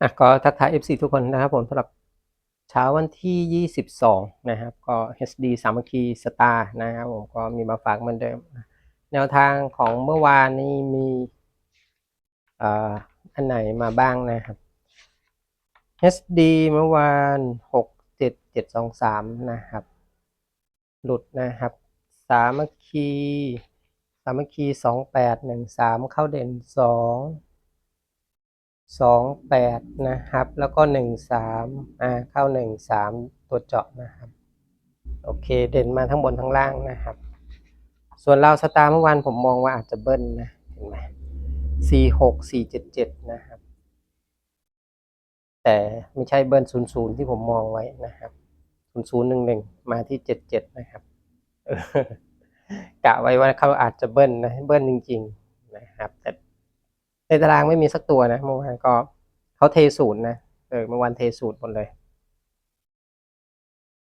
อะก็ทักทาย FC ทุกคนนะครับผมสำหรับเช้าวันที่ 22 นะครับ ก็ HD สามัคคีสตาร์นะครับผมก็มีมาฝากเหมือนเดิม แนวทางของเมื่อวานนี้มีเอ่ออันไหนมาบ้างนะครับ HD เมื่อวาน 67723 นะครับ หลุดนะครับ สามัคคี สามัคคี 2813 เข้าเด่น 2 สองแปดนะครับ แล้วก็หนึ่งสามอ่าเข้าหนึ่งสามตัวเจาะนะครับ โอเค เด่นมาทั้งบนทั้งล่างนะครับ ส่วนเราสตาร์เมื่อวานผมมองว่าอาจจะเบิ้ลนะ เห็นไหมสี่หกสี่เจ็ดเจ็ดนะครับ แต่ไม่ใช่เบิ้ลศูนย์ศูนย์ที่ผมมองไว้นะครับศูนย์ศูนย์หนึ่งหนึ่งมาที่เจ็ดเจ็ดนะครับกะไว้ว่าเขาอาจจะเบิ้ลนะ เบิ้ลจริง ๆ นะครับ แต่ ในตารางไม่มีสักตัวนะเมื่อวานก็เขาเทศูนย์นะเออเมื่อวานเทศูนย์หมดเลย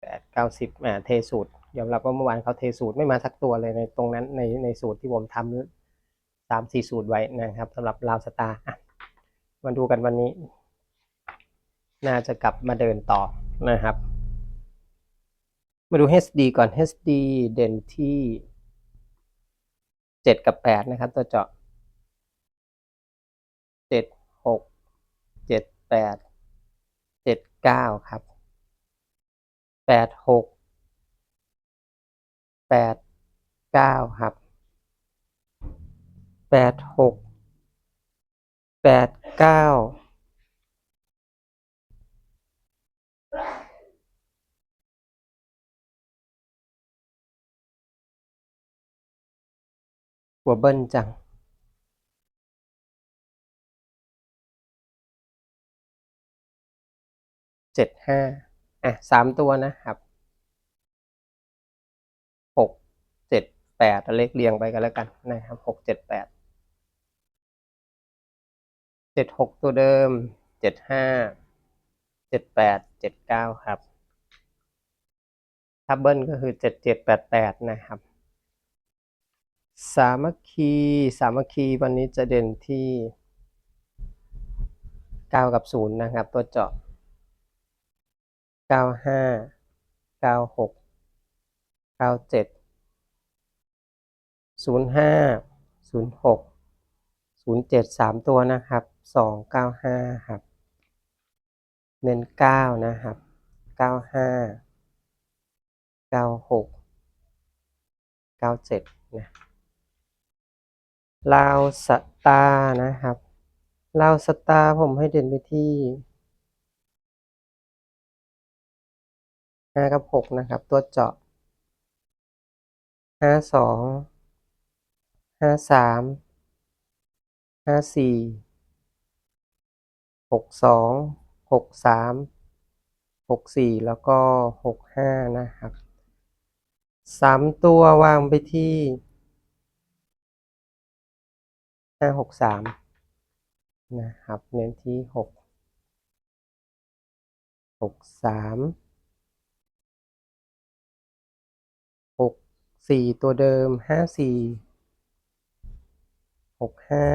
แปดเก้าสิบอ่าเทศูนย์ยอมรับว่าเมื่อวานเขาเทศูนย์ไม่มาสักตัวเลยในตรงนั้นในในสูตรที่ผมทำสามสี่สูตรไว้นะครับสำหรับลาวสตาร์มาดูกันวันนี้ น่าจะกลับมาเดินต่อนะครับ มาดู HD ก่อน HD เด่นที่เจ็ดกับแปดนะครับ ตัวเจาะ เจ็ดหกเจ็ด แปดเจ็ดเก้าครับแปดหกแปดเก้าครับแปดหกแปดเก้าหัวเบิ้ลจัง เจ็ดห้าอะสามตัวนะครับหกเจ็ดแปดเลขเรียงไปกันแล้วกันนะครับหกเจ็ดแปดเจ็ดหกตัวเดิมเจ็ดห้าเจ็ดแปดเจ็ดเก้าครับถ้าเบิ้ลก็คือเจ็ดเจ็ดแปดแปดนะครับสามัคคีสามัคคีวันนี้จะเด่นที่เก้ากับศูนย์นะครับ ตัวเจาะ เก้าห้าเก้าหกเก้าเจ็ดศูนย์ห้าศูนย์หกศูนย์เจ็ดสามตัวนะครับสองเก้าห้าครับ เน้นเก้านะครับเก้าห้าเก้าหกเก้าเจ็ดนะลาวสตาร์นะครับลาวสตาร์ผมให้เด่นไปที่ ห้ากับหกนะครับ ตัวเจาะห้าสองห้าสามห้าสี่หกสองหกสามหกสี่แล้วก็หกห้านะครับสามตัววางไปที่ห้าหกสามนะครับ เน้นที่หกหกสาม สี่ตัวเดิมห้าสี่หกห้า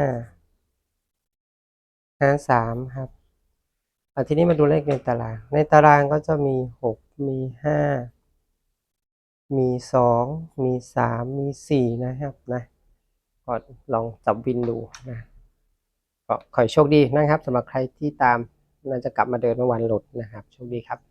ห้าสามครับอาทีนี้มาดูเลขในตาราง ในตารางก็จะมีหกมีห้ามีสองมีสามมีสี่นะครับนะก็ลองจับวินดูนะก็ขอให้โชคดีนะครับสำหรับใครที่ตามน่าจะกลับมาเดินเมื่อวันหลุดนะครับ โชคดีครับ